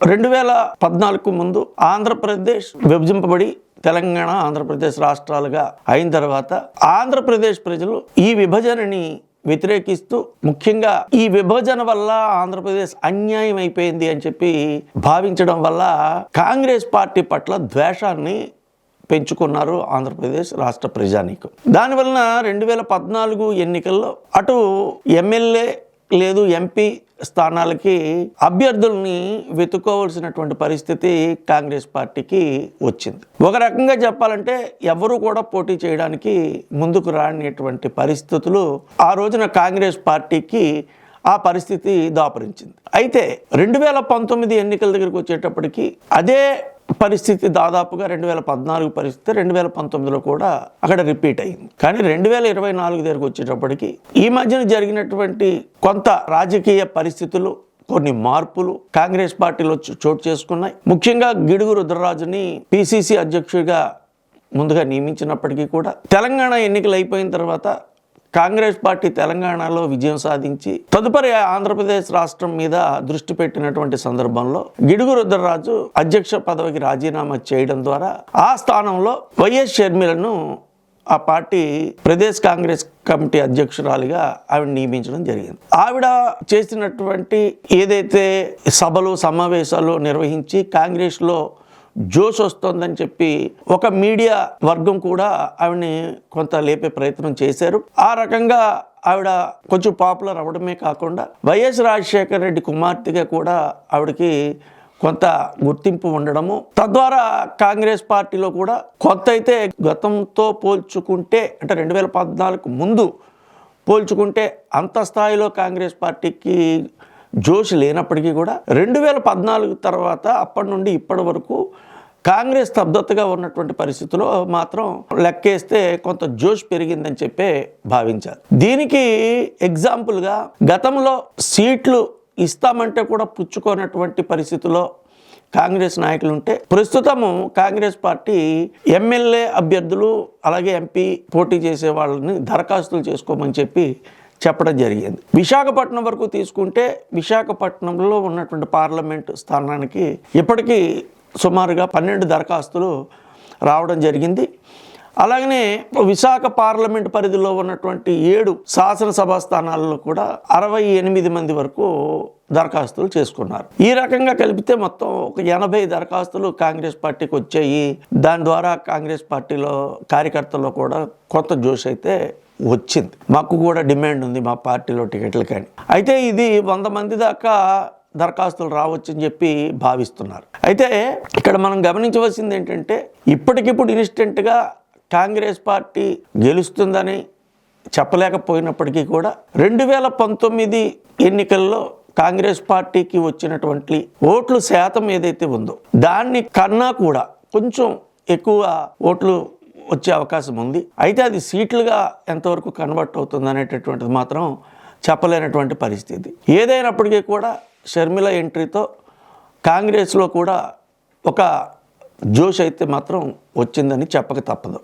రెండు వేల పద్నాలుగు ముందు ఆంధ్రప్రదేశ్ విభజింపబడి తెలంగాణ ఆంధ్రప్రదేశ్ రాష్ట్రాలుగా అయిన తర్వాత ఆంధ్రప్రదేశ్ ప్రజలు ఈ విభజనని వ్యతిరేకిస్తూ ముఖ్యంగా ఈ విభజన వల్ల ఆంధ్రప్రదేశ్ అన్యాయం అయిపోయింది అని చెప్పి భావించడం వల్ల కాంగ్రెస్ పార్టీ పట్ల ద్వేషాన్ని పెంచుకున్నారు ఆంధ్రప్రదేశ్ రాష్ట్ర ప్రజానీకం. దానివలన రెండు వేల పద్నాలుగు ఎన్నికల్లో అటు ఎమ్మెల్యే లేదు ఎంపీ స్థానాలకి అభ్యర్థుల్ని వెతుక్కోవాల్సినటువంటి పరిస్థితి కాంగ్రెస్ పార్టీకి వచ్చింది. ఒక రకంగా చెప్పాలంటే ఎవరు కూడా పోటీ చేయడానికి ముందుకు రానిటువంటి పరిస్థితులు ఆ రోజున కాంగ్రెస్ పార్టీకి ఆ పరిస్థితి దాపరించింది. అయితే రెండు వేల పంతొమ్మిది ఎన్నికల దగ్గరికి వచ్చేటప్పటికి అదే పరిస్థితి దాదాపుగా రెండు వేల పద్నాలుగు పరిస్థితి రెండు వేల పంతొమ్మిదిలో కూడా అక్కడ రిపీట్ అయింది. కానీ రెండు వేల ఇరవై నాలుగు దగ్గరకు వచ్చేటప్పటికి ఈ మధ్యన జరిగినటువంటి కొంత రాజకీయ పరిస్థితులు కొన్ని మార్పులు కాంగ్రెస్ పార్టీలో చోటు చేసుకున్నాయి. ముఖ్యంగా గిడుగు రుద్రరాజుని పిసిసి అధ్యక్షుడిగా ముందుగా నియమించినప్పటికీ కూడా తెలంగాణ ఎన్నికలు అయిపోయిన తర్వాత కాంగ్రెస్ పార్టీ తెలంగాణలో విజయం సాధించి తదుపరి ఆంధ్రప్రదేశ్ రాష్ట్రం మీద దృష్టి పెట్టినటువంటి సందర్భంలో గిడుగు రుద్రరాజు అధ్యక్ష పదవికి రాజీనామా చేయడం ద్వారా ఆ స్థానంలో వైఎస్ షర్మిలను ఆ పార్టీ ప్రదేశ్ కాంగ్రెస్ కమిటీ అధ్యక్షురాలిగా ఆవిడ నియమించడం జరిగింది. ఆవిడ చేసినటువంటి ఏదైతే సభలు సమావేశాలు నిర్వహించి కాంగ్రెస్లో జోష్ వస్తోందని చెప్పి ఒక మీడియా వర్గం కూడా ఆవిడని కొంత లేపే ప్రయత్నం చేశారు. ఆ రకంగా ఆవిడ కొంచెం పాపులర్ అవడమే కాకుండా వైఎస్ రాజశేఖర రెడ్డి కుమార్తెగా కూడా ఆవిడకి కొంత గుర్తింపు ఉండడము తద్వారా కాంగ్రెస్ పార్టీలో కూడా కొంత అయితే గతంతో పోల్చుకుంటే అంటే రెండు వేల పద్నాలుగు ముందు పోల్చుకుంటే అంత స్థాయిలో కాంగ్రెస్ పార్టీకి జోష్ లేనప్పటికీ కూడా రెండు వేల పద్నాలుగు తర్వాత అప్పటి నుండి ఇప్పటి వరకు కాంగ్రెస్ స్తబ్దతగా ఉన్నటువంటి పరిస్థితిలో మాత్రం లెక్కేస్తే కొంత జోష్ పెరిగిందని చెప్పే భావించారు. దీనికి ఎగ్జాంపుల్గా గతంలో సీట్లు ఇస్తామంటే కూడా పుచ్చుకోనటువంటి పరిస్థితిలో కాంగ్రెస్ నాయకులు ఉంటే ప్రస్తుతము కాంగ్రెస్ పార్టీ ఎమ్మెల్యే అభ్యర్థులు అలాగే ఎంపీ పోటీ చేసే వాళ్ళని దరఖాస్తులు చేసుకోమని చెప్పి చెప్పడం జరిగింది. విశాఖపట్నం వరకు తీసుకుంటే విశాఖపట్నంలో ఉన్నటువంటి పార్లమెంట్ స్థానానికి ఇప్పటికీ సుమారుగా పన్నెండు దరఖాస్తులు రావడం జరిగింది. అలాగనే విశాఖ పార్లమెంట్ పరిధిలో ఉన్నటువంటి ఏడు శాసనసభ స్థానాల్లో కూడా అరవై ఎనిమిది మంది వరకు దరఖాస్తులు చేసుకున్నారు. ఈ రకంగా కలిపితే మొత్తం ఒక ఎనభై దరఖాస్తులు కాంగ్రెస్ పార్టీకి వచ్చాయి. దాని ద్వారా కాంగ్రెస్ పార్టీలో కార్యకర్తల్లో కూడా కొత్త జోష్ అయితే వచ్చింది. మాకు కూడా డిమాండ్ ఉంది మా పార్టీలో టికెట్లు కానీ. అయితే ఇది వంద మంది దాకా దరఖాస్తులు రావచ్చని చెప్పి భావిస్తున్నారు. అయితే ఇక్కడ మనం గమనించవలసింది ఏంటంటే ఇప్పటికిప్పుడు ఇన్స్టెంట్గా కాంగ్రెస్ పార్టీ గెలుస్తుందని చెప్పలేకపోయినప్పటికీ కూడా రెండు వేల పంతొమ్మిది ఎన్నికల్లో కాంగ్రెస్ పార్టీకి వచ్చినటువంటి ఓట్లు శాతం ఏదైతే ఉందో దాన్ని కన్నా కూడా కొంచెం ఎక్కువ ఓట్లు వచ్చే అవకాశం ఉంది. అయితే అది సీట్లుగా ఎంతవరకు కన్వర్ట్ అవుతుంది అనేటటువంటిది మాత్రం చెప్పలేనటువంటి పరిస్థితి. ఏదైనప్పటికీ కూడా షర్మిల ఎంట్రీతో కాంగ్రెస్లో కూడా ఒక జోష్ అయితే మాత్రం వచ్చిందని చెప్పక తప్పదు.